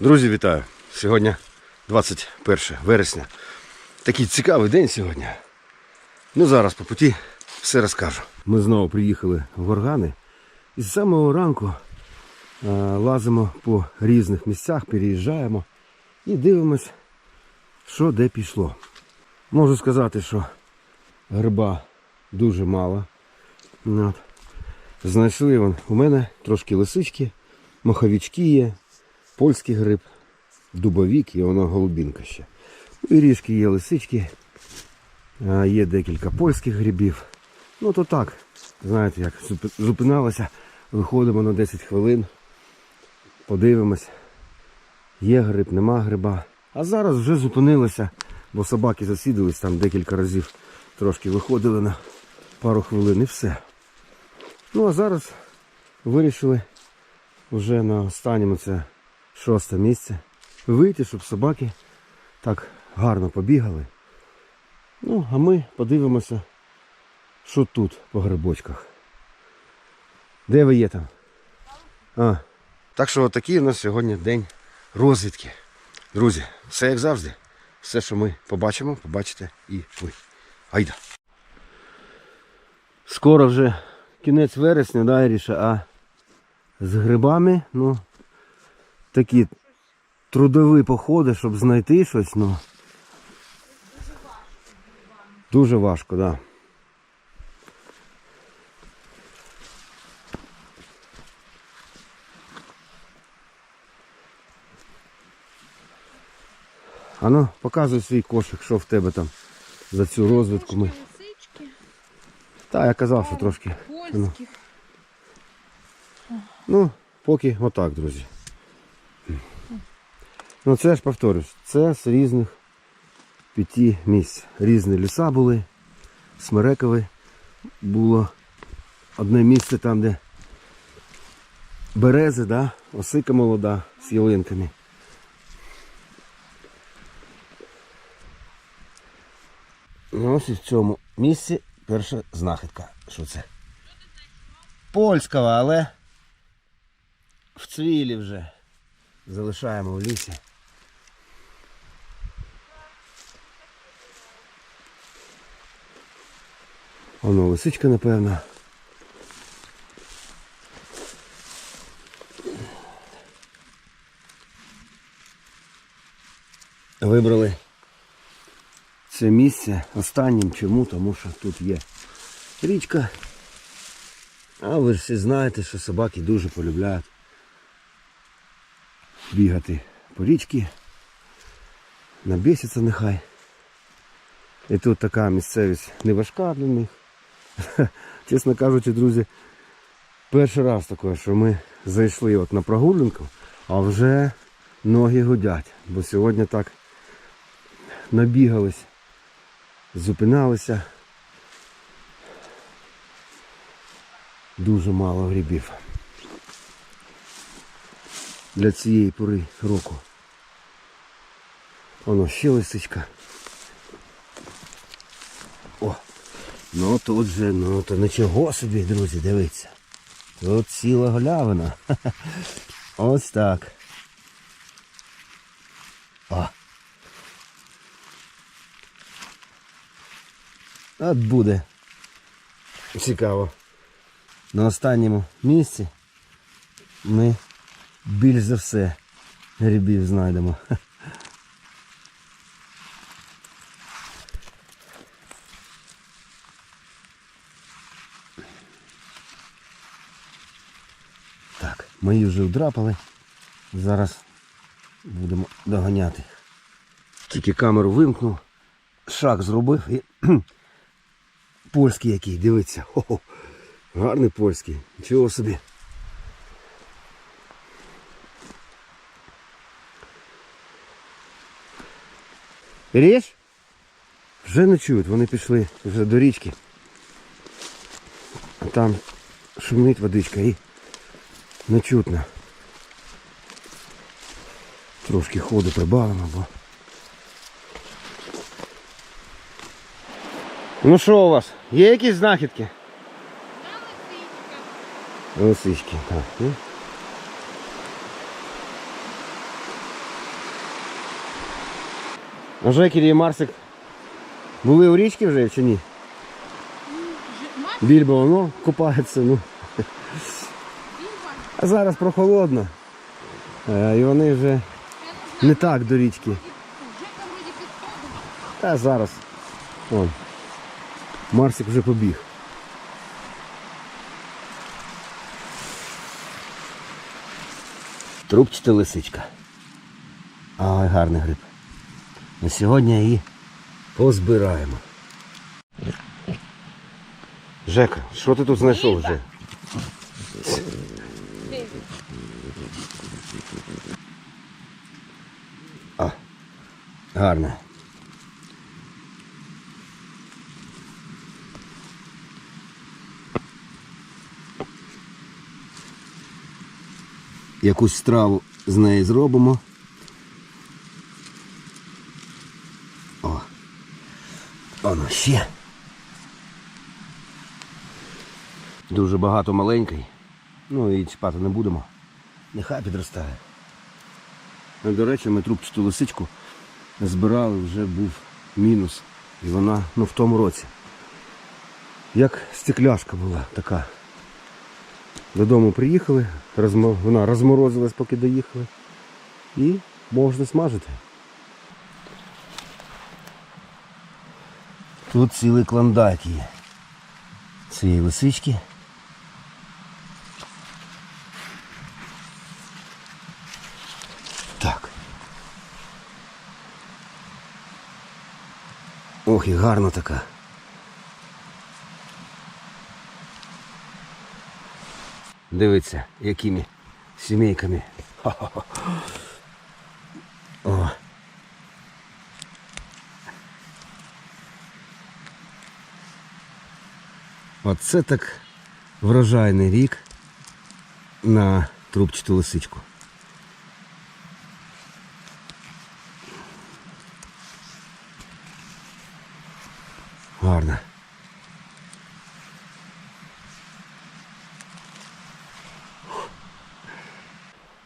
Друзі, вітаю! Сьогодні 21 вересня. Такий цікавий день сьогодні. Ну зараз по путі все розкажу. Ми знову приїхали в Горгани і з самого ранку е, лазимо по різних місцях, переїжджаємо і дивимось, що де пішло. Можу сказати, що гриба дуже мало. От. Знайшли вон, у мене трошки лисички, маховички є, польський гриб, дубовік і воно голубінка ще. Ну, І ріжки є лисички, є декілька польських грибів. Ну то так, знаєте, як зупи- зупиналося, виходимо на 10 хвилин, подивимось, є гриб, нема гриба. А зараз вже зупинилися, бо собаки засідались там декілька разів, трошки виходили на пару хвилин і все. Ну а зараз вирішили вже на останньому це шосте місце вийти, щоб собаки так гарно побігали. Ну, а ми подивимося, що тут по грибочках. Де ви є там? А. Так що такий у нас сьогодні день розвідки. Друзі, все як завжди. Все, що ми побачимо, побачите і ви. Айда. Скоро вже кінець вересня, да, Іріша, а з грибами, ну, такі трудові походи, щоб знайти щось, ну. Дуже важко, так. Да. А ну, показуй свій кошик, що в тебе там за цю розвідку ми. Так, я казав, що трошки. Польських. ну, поки отак, друзі. Ну це ж повторюсь, це з різних п'яти місць. Різні ліса були, Смерекове було одне місце там, де берези, да? осика молода з ялинками. Ну, ось і в цьому місці перша знахідка. Що це? Польського, але в цвілі вже. Залишаємо в лісі. Воно лисичка, напевно. Вибрали це місце останнім чому, тому що тут є річка. А ви ж всі знаєте, що собаки дуже полюбляють бігати по річці, набісяться нехай. І тут така місцевість не важка для них. Чесно кажучи, друзі, перший раз таке, що ми зайшли от на прогулянку, а вже ноги гудять. Бо сьогодні так набігались, зупиналися. Дуже мало грибів для цієї пори року. Воно ще лисичка. О, ну тут же, ну то нічого собі, друзі, дивіться. Тут ціла голявина. Ось так. О. От буде. Цікаво. На останньому місці ми більш за все грибів знайдемо. Так, ми її вже вдрапали. Зараз будемо доганяти. Тільки камеру вимкнув, шаг зробив і польський який, дивіться. Хо-хо. Гарний польський. Нічого собі. Ріж? Вже не чують, вони пішли вже до річки. А там шумить водичка і не чутно. Трошки ходу прибавимо, бо. Ну що у вас? Є якісь знахідки? Лисички, так. Ну. А Жекері і Марсик були у річці вже чи ні? Більбо воно купається, ну. А зараз прохолодно. Е, І вони вже не так до річки. Та зараз. Вон. Марсик вже побіг. Трубчата лисичка. Ой, гарний гриб. На сьогодні її позбираємо. Жека, що ти тут знайшов вже? Гарне. Якусь страву з неї зробимо. О. Воно ще. Дуже багато маленький. Ну і чіпати не будемо. Нехай підростає. До речі, ми трубчату лисичку збирали, вже був мінус. І вона ну, в тому році. Як стекляшка була така. Додому приїхали, розмо... вона розморозилась, поки доїхали. І можна смажити. Тут цілий клондайк є. Цієї лисички. Так. Ох, і гарна така. Дивиться, якими сімейками. О. Оце так врожайний рік на трубчату лисичку. Гарно.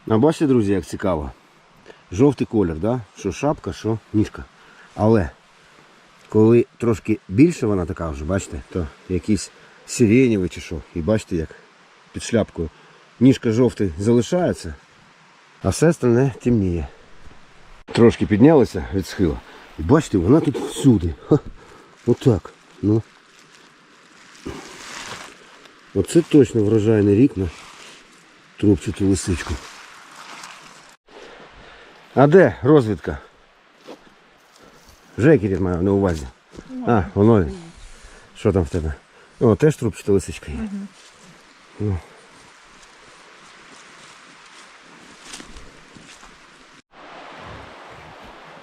А бачите, друзі, як цікаво. Жовтий колір, да? що шапка, що ніжка. Але коли трошки більше вона така вже, бачите, то якийсь сиренєвий чи що. І бачите, як під шляпкою. Ніжка жовтий залишається, а все остальне темніє. Трошки піднялася від схила. І бачите, вона тут всюди. Отак. Ну. Оце точно врожайний рік на трубчату лисичку. А де розвідка? Жекерів маю на увазі. А, воно. Що там в тебе? О, теж трубчата лисичка є. Ну.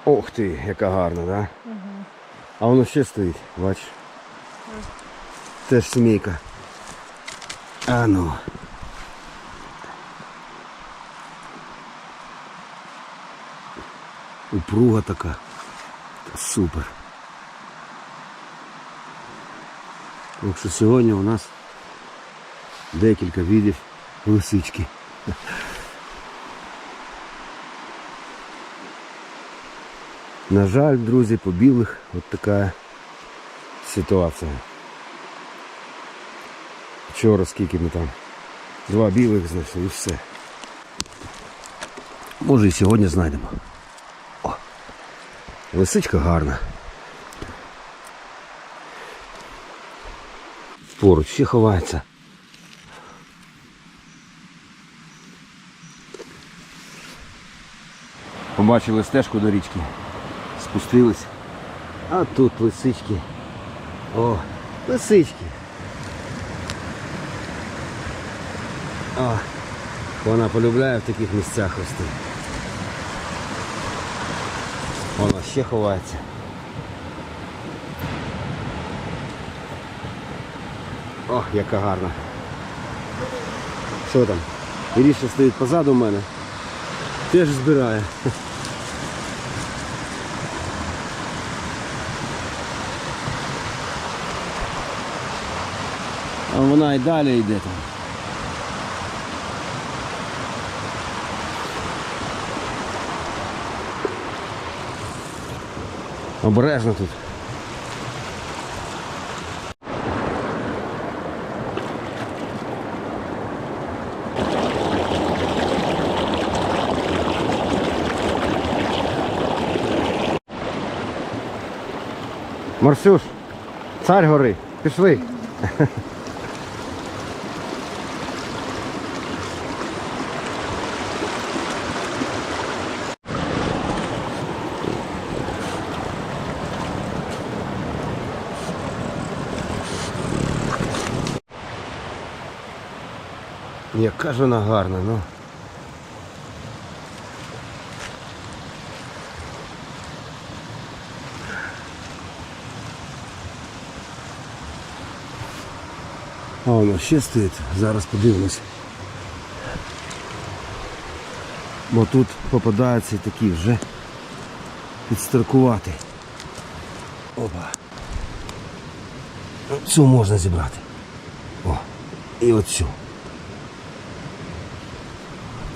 Ох ти, яка гарна, да? А воно ще стоїть, бачиш? Теж сімейка. А ну. Упруга така. Супер. Так що сьогодні у нас декілька видів лисички. На жаль, друзі, по білих от така ситуація. Вчора скільки ми там. Два білих знайшли і все. Може і сьогодні знайдемо. О, лисичка гарна. Поруч ще ховається. Побачили стежку до річки. Спустились. А тут лисички. О, лисички. О, вона полюбляє в таких місцях рости. Вона ще ховається. Ох, яка гарна. Що там? Іріша стоїть позаду мене. Теж збирає. А вона і далі йде там. Обережно тут. Марсюш, царь гори, пішли. Яка ж вона гарна, ну. А воно ще стоїть. Зараз подивимось. Бо тут попадаються і такі вже підстаркувати. Опа. Цю можна зібрати. О, і оцю.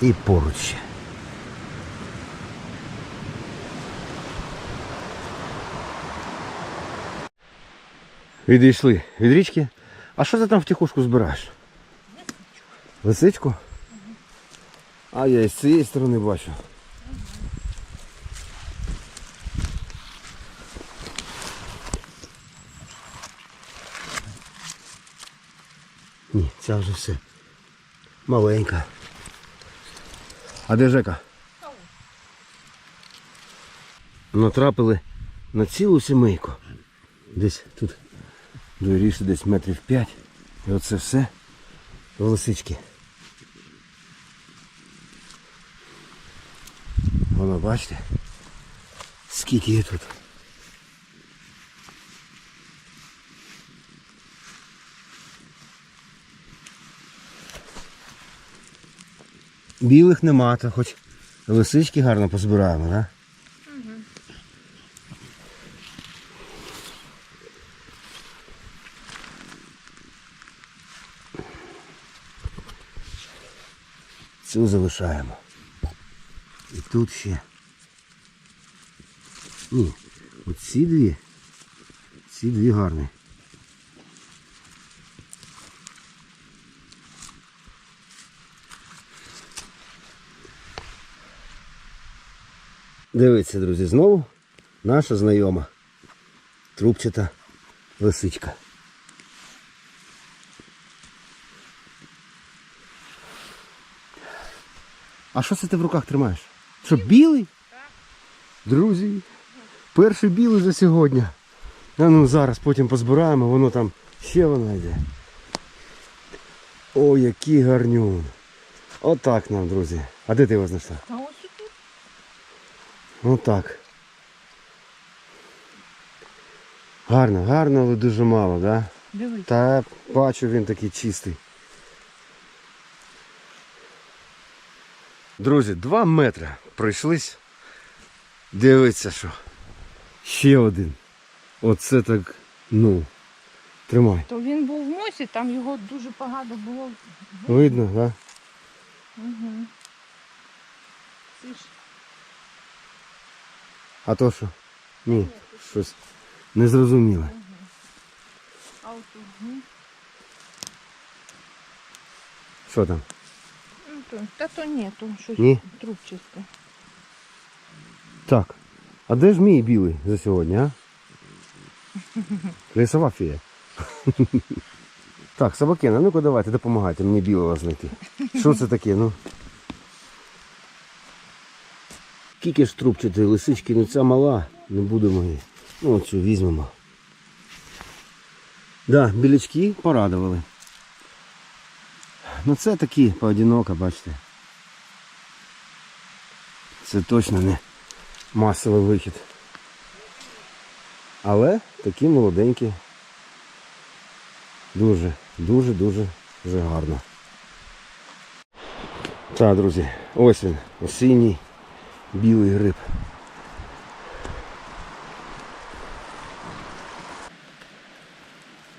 І поруч. Відійшли від річки. А що ти там втихушку збираєш? Лисичку? А я і з цієї сторони бачу. Ні, ця вже все. Маленька. А де Жека? Натрапили на цілу сімейку. Десь тут доріше десь метрів 5. І оце все в лисички. Воно бачите? Скільки є тут. Білих нема, то хоч лисички гарно позбираємо, так? Цю залишаємо. І тут ще. Ні, оці дві. Ці дві гарні. Дивіться, друзі, знову наша знайома трубчата лисичка. А що це ти в руках тримаєш? Що, білий? Друзі, перший білий за сьогодні. А ну зараз потім позбираємо, воно там ще воно йде. О, який гарнюн. Отак нам, друзі. А де ти його знайшла? Тут Отак. Гарно, гарно, але дуже мало, так? Да? дивись. Та бачу, він такий чистий. Друзі, два метри пройшлись. Дивиться, що. Ще один. Оце так, ну. Тримай. То він був в мосі, там його дуже погано було. Видно, так? Да? Угу. Це ж А то що? Ні, щось незрозуміле. а от тут, Що там? та то ні, то щось Ні? Так. А де ж мій білий за сьогодні, а? Лісова фія. Так, собакена, ну-ка давайте, допомагайте мені білого знайти. Що це таке, ну? Скільки ж трубчатої лисички, ну ця мала, не будемо її. Ну оцю візьмемо. Да, білячки порадували. Ну це такі поодиноко, бачите. Це точно не масовий вихід. Але такі молоденькі. Дуже, дуже, дуже, дуже гарно. Так, друзі, ось він, осінній білий гриб.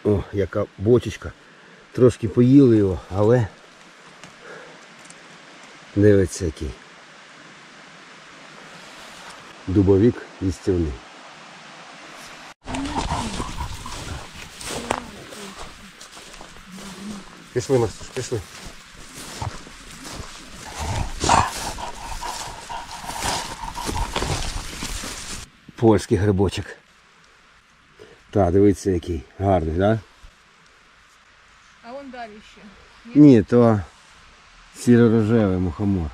О, яка бочечка. Трошки поїли його, але дивиться який. Дубовик їстівний. Пішли, Настюш, пішли. Польський грибочок. Так, дивіться який. Гарний, так? Да? А вон далі ще. Ні, то сіро-рожевий мухомор.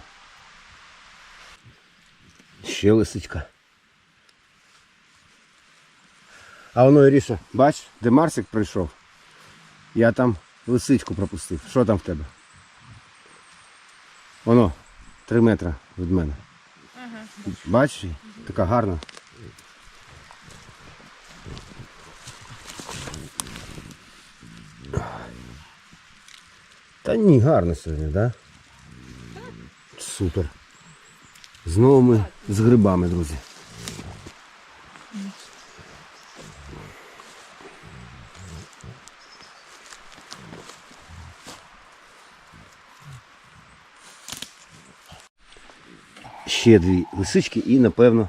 Ще лисичка. А воно Іріша, бач, де Марсик прийшов. Я там лисичку пропустив. Що там в тебе? Воно, три метри від мене. Ага. Бачиш? Така гарна. Та ні, гарно сьогодні, так? Да? Супер. Знову ми з грибами, друзі. Ще дві лисички і, напевно,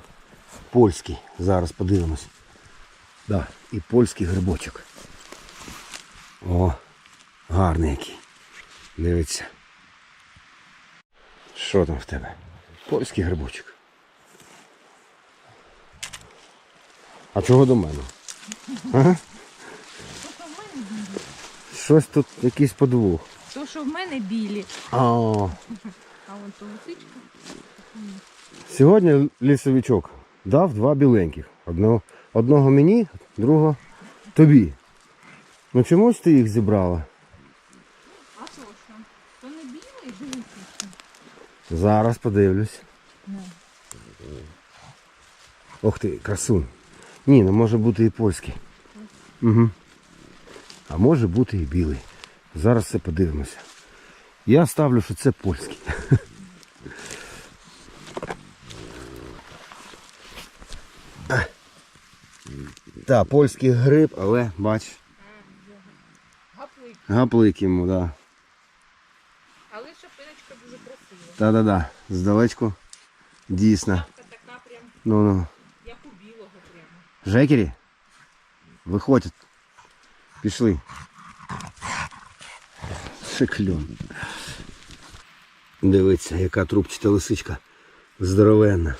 польський. Зараз подивимось. Да, і польський грибочок. О, гарний який. Дивіться. Що там в тебе? Польський грибочок. А чого до мене? Ага. Щось тут якийсь подвох. То, що в мене білі. А, А вон то лисичка. сьогодні лісовичок дав два біленьких. Одного, одного мені, другого тобі. Ну чомусь ти їх зібрала? А то що? То не білий, дивіться. Зараз подивлюсь. Ну. Ох ти, красун. Ні, ну може бути і польський. Угу. А може бути і білий. Зараз все подивимося. Я ставлю, що це польський. Так, польський гриб, але бач, Гаплик. гаплик йому, так. Да. Але шапиночка дуже красива. Та-да-да. Здалечку. Дійсно. Ну ну. як у білого прямо. Жекері? Виходять. Пішли. Шикльон. Дивіться, яка трубчата лисичка. Здоровенна.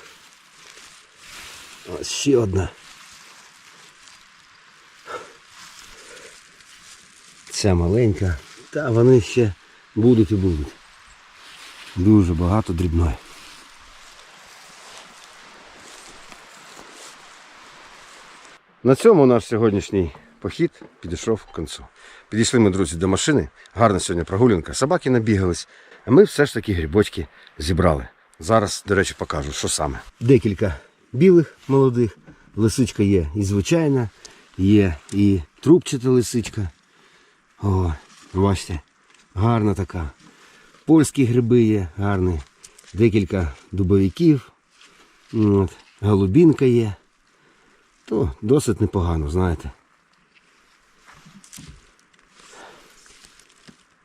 Ось ще одна. Ця маленька. Та вони ще будуть і будуть. Дуже багато дрібної. На цьому наш сьогоднішній похід підійшов к кінцю. Підійшли ми, друзі, до машини. Гарна сьогодні прогулянка. Собаки набігались, а ми все ж таки грибочки зібрали. Зараз, до речі, покажу, що саме. Декілька білих молодих. Лисичка є і звичайна, є і трубчата лисичка. О, бачите, гарна така. Польські гриби є гарні. Декілька дубовиків. От, голубінка є. То досить непогано, знаєте.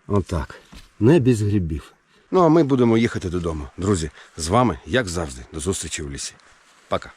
Отак. Не без грибів. Ну а ми будемо їхати додому. Друзі, з вами, як завжди, до зустрічі в лісі. Пока.